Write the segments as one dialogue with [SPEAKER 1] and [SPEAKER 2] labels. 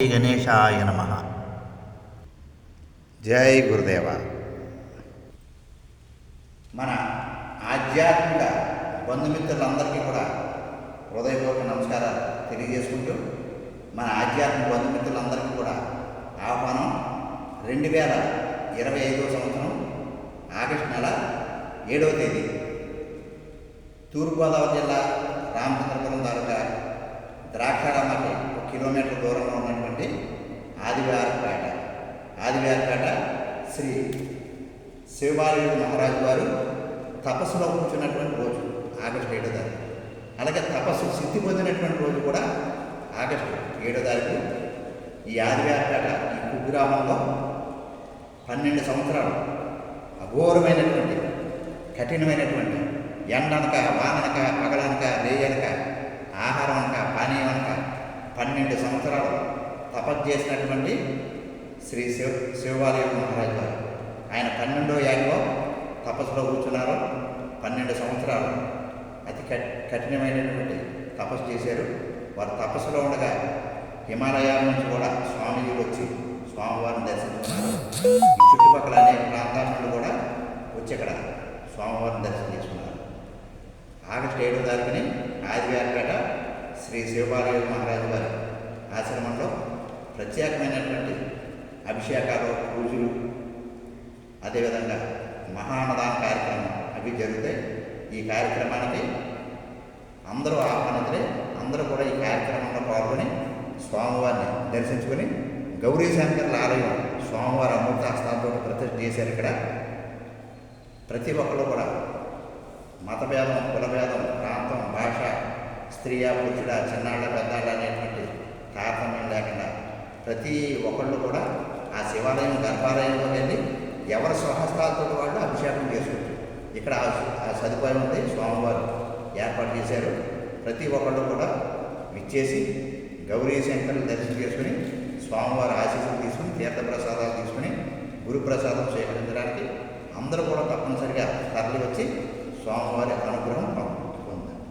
[SPEAKER 1] శ్రీ గణేశాయ నమ. జై గురుదేవ. మన ఆధ్యాత్మిక బంధుమిత్రులందరికీ కూడా హృదయపూర్వక నమస్కారాలు తెలియజేసుకుంటూ మన ఆధ్యాత్మిక బంధుమిత్రులందరికీ కూడా ఆహ్వానం. రెండు వేల ఇరవై ఐదో సంవత్సరం ఆగస్టు నెల ఏడవ తేదీ తూర్పుగోదావరి జిల్లా రామచంద్రపురం తాలూకా ద్రాక్షారామాకి ఒక కిలోమీటర్ దూరంలో ఉన్నటువంటి ఆదివారపేట ఆదివారపేట శ్రీ శివబాలయుడు మహారాజు వారు తపస్సులో కూర్చున్నటువంటి రోజు ఆగస్టు ఏడో తారీఖు. అలాగే తపస్సు సిద్ధి పొందినటువంటి రోజు కూడా ఆగస్టు ఏడో తారీఖు. ఈ ఆదివారపేట ఈ కుగ్రామంలో పన్నెండు సంవత్సరాలు అఘోరమైనటువంటి కఠినమైనటువంటి ఎండనక వాననక పగలనక రేయనక ఆహారం అనక పానీయం అనక పన్నెండు సంవత్సరాలు తపస్ చేసినటువంటి శ్రీ శివ శివబాలయ మహారాజు గారు. ఆయన పన్నెండో ఏళ్ళలో తపస్సులో కూర్చున్నారు. పన్నెండు సంవత్సరాలు అతి కఠినమైనటువంటి తపస్సు చేశారు. వారు తపస్సులో ఉండగా హిమాలయాల నుంచి కూడా స్వామీజీలు వచ్చి స్వామివారిని దర్శించుకున్నారు. చుట్టుపక్కల అనేక ప్రాంతాల నుండి కూడా వచ్చి ఇక్కడ స్వామివారిని దర్శనం చేసుకున్నారు. ఆగస్టు ఏడో తారీఖుని ఆదివారపేట శ్రీ శివబాలయ మహారాజు గారి ఆశ్రమంలో ప్రత్యేకమైనటువంటి అభిషేకాలు పూజలు అదేవిధంగా మహానదాన కార్యక్రమం అవి జరుగుతాయి. ఈ కార్యక్రమానికి అందరూ ఆహ్వానితులే అందరూ కూడా ఈ కార్యక్రమంలో పాల్గొని స్వామివారిని దర్శించుకొని గౌరీ శంకర్ల ఆలయం స్వామివారి అమృత హస్తాలతో ప్రతిష్ఠ చేశారు ఇక్కడ. ప్రతి ఒక్కరు కూడా మతభేదం కులభేదం ప్రాంతం భాష స్త్రీయా పురుషుడా చిన్నాళ్ళ పెద్దాళ్ళ అనేటువంటి తాత ప్రతి ఒక్కళ్ళు కూడా ఆ శివాలయం గర్భాలయంలో వెళ్ళి ఎవరి స్వహస్తాలతో వాళ్ళు అభిషేకం చేసుకుంటారు. ఇక్కడ ఆ- సదుపాయం ఉంది స్వామివారు ఏర్పాటు చేశారు. ప్రతి ఒక్కళ్ళు కూడా విచ్చేసి గౌరీ శంకర్ని దర్శనం చేసుకుని స్వామివారి ఆశీస్సులు తీసుకుని తీర్థప్రసాదాలు తీసుకుని గురుప్రసాదం స్వీకరించడానికి అందరూ కూడా తప్పనిసరిగా తరలి వచ్చి స్వామివారి అనుగ్రహం పొందుతారు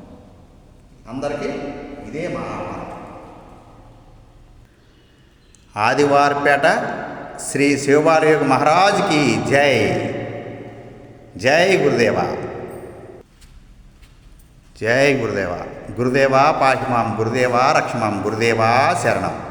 [SPEAKER 1] అందరికీ ఇదే మా ఆదివారపేట శ్రీ శివబాలయోగ మహారాజ్కి జై. జై గురుదేవ. జై గురుదేవ. గురుదేవా పాహిమాం గురుదేవా రక్షమాం గురుదేవా శరణం.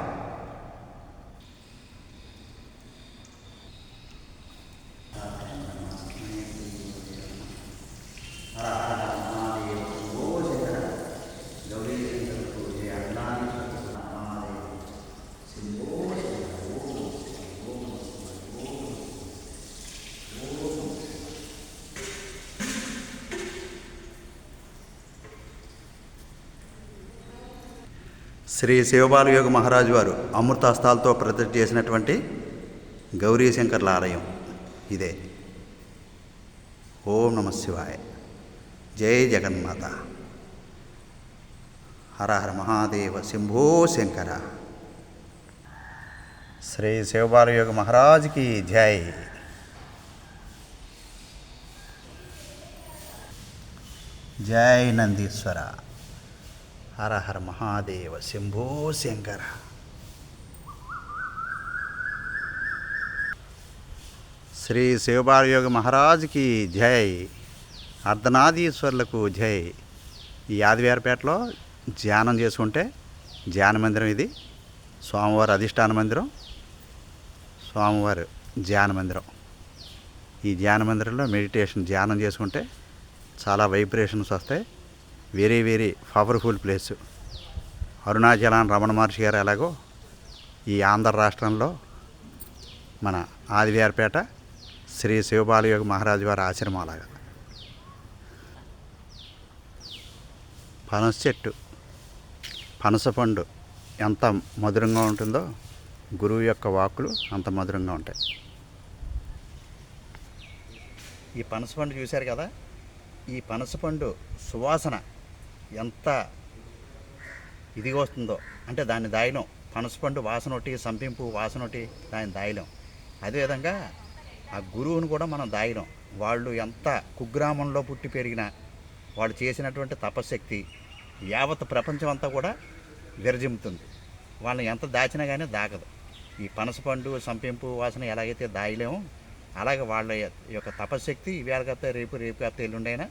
[SPEAKER 1] శ్రీ శివబాలయోగ మహారాజు వారు అమృతాస్తాలతో ప్రతిష్ఠ చేసినటువంటి గౌరీ శంకర్ల ఆలయం ఇదే. ఓం నమ శివాయ. జై జగన్మాత. హర హర మహాదేవ శంభో శంకర. శ్రీ శివబాలయోగ మహారాజుకి జై. జై నందీశ్వర. హర హర మహాదేవ శంభో శంకర. శ్రీ శివబాలయోగ మహారాజుకి జై. అర్ధనాదీశ్వర్లకు జై. ఈ ఆదివారపేటలో ధ్యానం చేసుకుంటే ధ్యాన మందిరం ఇది. స్వామివారి అధిష్టాన మందిరం స్వామివారి ధ్యాన మందిరం. ఈ ధ్యాన మందిరంలో మెడిటేషన్ ధ్యానం చేసుకుంటే చాలా వైబ్రేషన్స్ వస్తాయి. Very very powerful place Arunachalam Ramana Maharshi garu ఎలాగో ఈ ఆంధ్ర రాష్ట్రంలో మన ఆదివారపేట శ్రీ శివబాలయోగ మహారాజు వారి ఆశ్రమం అలాగా. పనస చెట్టు పనస పండు ఎంత మధురంగా ఉంటుందో గురువు యొక్క వాక్కులు అంత మధురంగా ఉంటాయి. ఈ పనస పండు చూశారు కదా? ఈ పనసపండు సువాసన ఎంత ఇదిగా వస్తుందో. అంటే దాన్ని దాయడం పనసపండు వాసన ఒకటి సంపింపు వాసన ఒకటి దాన్ని దాయలేం అదేవిధంగా ఆ గురువును కూడా మనం దాయడం వాళ్ళు ఎంత కుగ్రామంలో పుట్టి పెరిగిన వాళ్ళు చేసినటువంటి తపశక్తి యావత్ ప్రపంచం అంతా కూడా విరజిమ్ముతుంది.
[SPEAKER 2] వాళ్ళని ఎంత దాచినా కానీ దాకదు ఈ పనసపండు సంపింపు వాసన ఎలాగైతే దాయలేమో అలాగే వాళ్ళ యొక్క తపశక్తి ఇవాళ కాకపోతే రేపు రేపు కాకపోతే ఎల్లుండైనా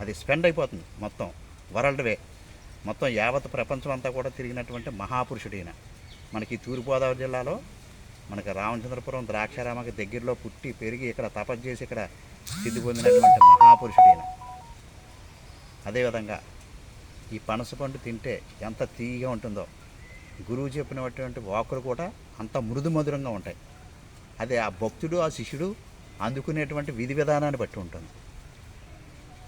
[SPEAKER 2] అది స్పెండ్ అయిపోతుంది మొత్తం. వరల్డ్ వే మొత్తం యావత్ ప్రపంచం అంతా కూడా తిరిగినటువంటి మహాపురుషుడు ఈయన మనకి ఈ తూర్పుగోదావరి జిల్లాలో మనకి రామచంద్రపురం ద్రాక్షారామకి దగ్గరలో పుట్టి పెరిగి ఇక్కడ తపస్సు చేసి ఇక్కడ సిద్ధి పొందినటువంటి మహాపురుషుడు ఈయన అదేవిధంగా ఈ పనసపండు తింటే ఎంత తీయగా ఉంటుందో. గురువు చెప్పినటువంటి వాకులు కూడా అంత మృదు మధురంగా ఉంటాయి. అదే ఆ భక్తుడు ఆ శిష్యుడు అందుకునేటువంటి విధి విధానాన్ని బట్టి ఉంటుంది.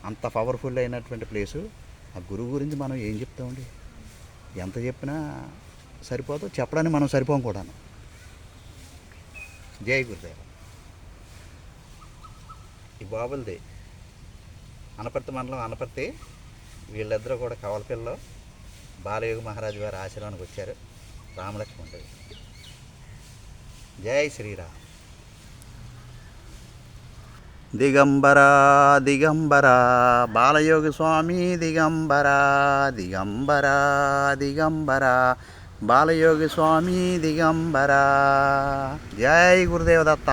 [SPEAKER 2] అంత పవర్ఫుల్ అయినటువంటి ప్లేసు. ఆ గురువు గురించి మనం ఏం చెప్తామండి? ఎంత చెప్పినా సరిపోదు. చెప్పడానికి మనం సరిపోం కూడాను. జై గురుదేవ. ఈ బాబులది అనపర్తి మండలం అనపర్తి. వీళ్ళిద్దరూ కూడా కవలపిల్లలో బాలయోగి మహారాజు వారి ఆశ్రమానికి వచ్చారు. రామలక్ష్మణుడు. జై శ్రీరామ్. దిగంబరా దిగంబరా బాలయోగి స్వామి దిగంబరా దిగంబరా దిగంబరా బాలయోగి స్వామి దిగంబరా జై గురుదేవదత్త